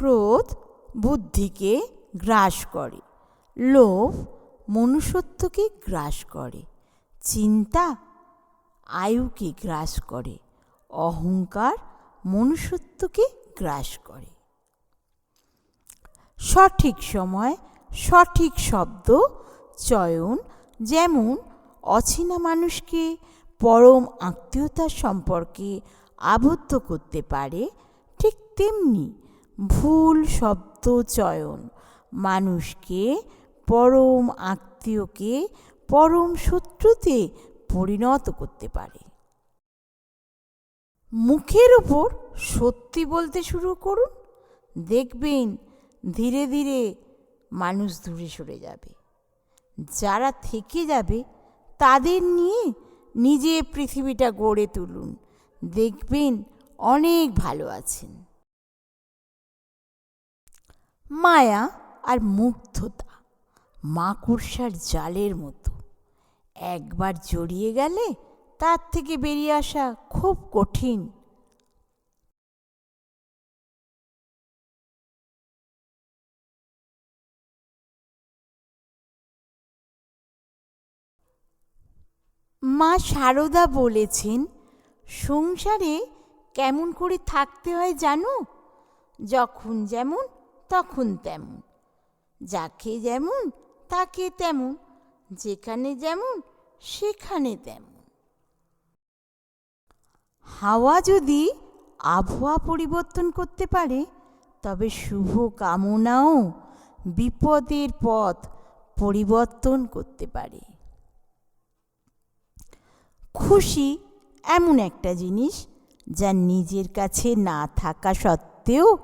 ক্রোধ বুদ্ধিকে গ্রাস করে, লোভ মনুষ্যত্বকে গ্রাস করে, চিন্তা আয়ুকে গ্রাস করে, অহংকার মনুষ্যত্বকে গ্রাস করে। সঠিক সময় সঠিক শব্দ, চয়ন যেমন অচেনা মানুষকে পরম আত্মীয়তা সম্পর্কে আবদ্ধ করতে পারে, ঠিক তেমনি ভুল শব্দ চয়ন। মানুষকে, পরম আত্মীয়কে, পরম শত্রুতে পরিণত করতে পারে। মুখের ওপর সত্যি বলতে শুরু করুন, দেখবেন ধীরে ধীরে মানুষ দূরে সরে যাবে। যারা থেকে যাবে, তাদের নিয়ে নিজে পৃথিবীটা গড়ে তুলুন। দেখবেন অনেক ভালো আছেন। মায়া আর মুগ্ধতা, মাকড়সার জালের মতো। একবার জড়িয়ে গেলে তার থেকে বেরিয়ে আসা খুব কঠিন। মা সারদা বলেছেন, সংসারে কেমন করে থাকতে হয় জানো? যখন যেমন তখন তেমন। যাকে যেমন, তাকে তেমন, যেখানে যেমন, সেখানে তেমন। হাওয়া যদি আবহাওয়া পরিবর্তন করতে পারে, তবে শুভ কামনাও বিপদের পথ পরিবর্তন করতে পারে। খুশি এমন একটা জিনিস যা নিজের কাছে না থাকা সত্ত্বেও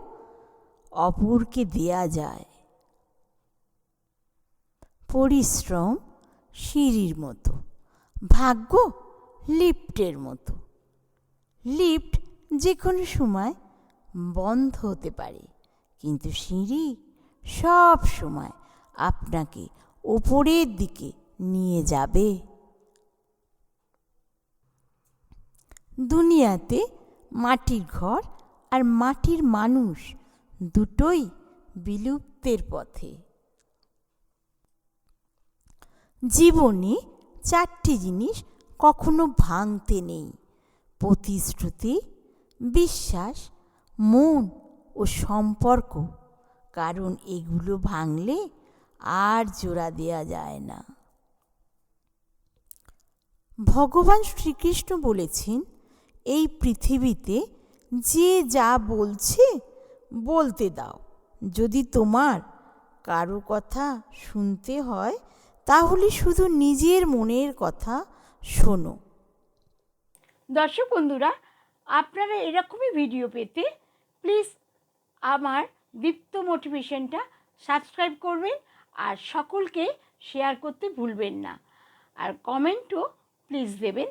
অপরকে দেয়া যায়। পরিশ্রম সিঁড়ির মতো, ভাগ্য লিফটের মতো। লিফট যে কোনো সময় বন্ধ হতে পারে, কিন্তু সিঁড়ি সব সময় আপনাকে ওপরের দিকে নিয়ে যাবে। দুনিয়াতে মাটির ঘর আর মাটির মানুষ দুটোই বিলুপ্তের পথে। জীবনে চারটি জিনিস কখনো ভাঙতে নেই। প্রতিশ্রুতি, বিশ্বাস, মন ও সম্পর্ক। কারণ এগুলো ভাঙলে আর জোড়া দেয়া যায় না। ভগবান শ্রীকৃষ্ণ বলেছেন, এই পৃথিবীতে যে যা বলছে বলতে দাও। যদি তোমার কারও কথা শুনতে হয়, তাহলে শুধু নিজের মনের কথা শোনো। দর্শক বন্ধুরা, আপনারা এরকমই ভিডিও পেতে প্লিজ আমার দীপ্ত মোটিভেশনটা সাবস্ক্রাইব করবেন আর সকলকে শেয়ার করতে ভুলবেন না। আর কমেন্টও প্লিজ দেবেন।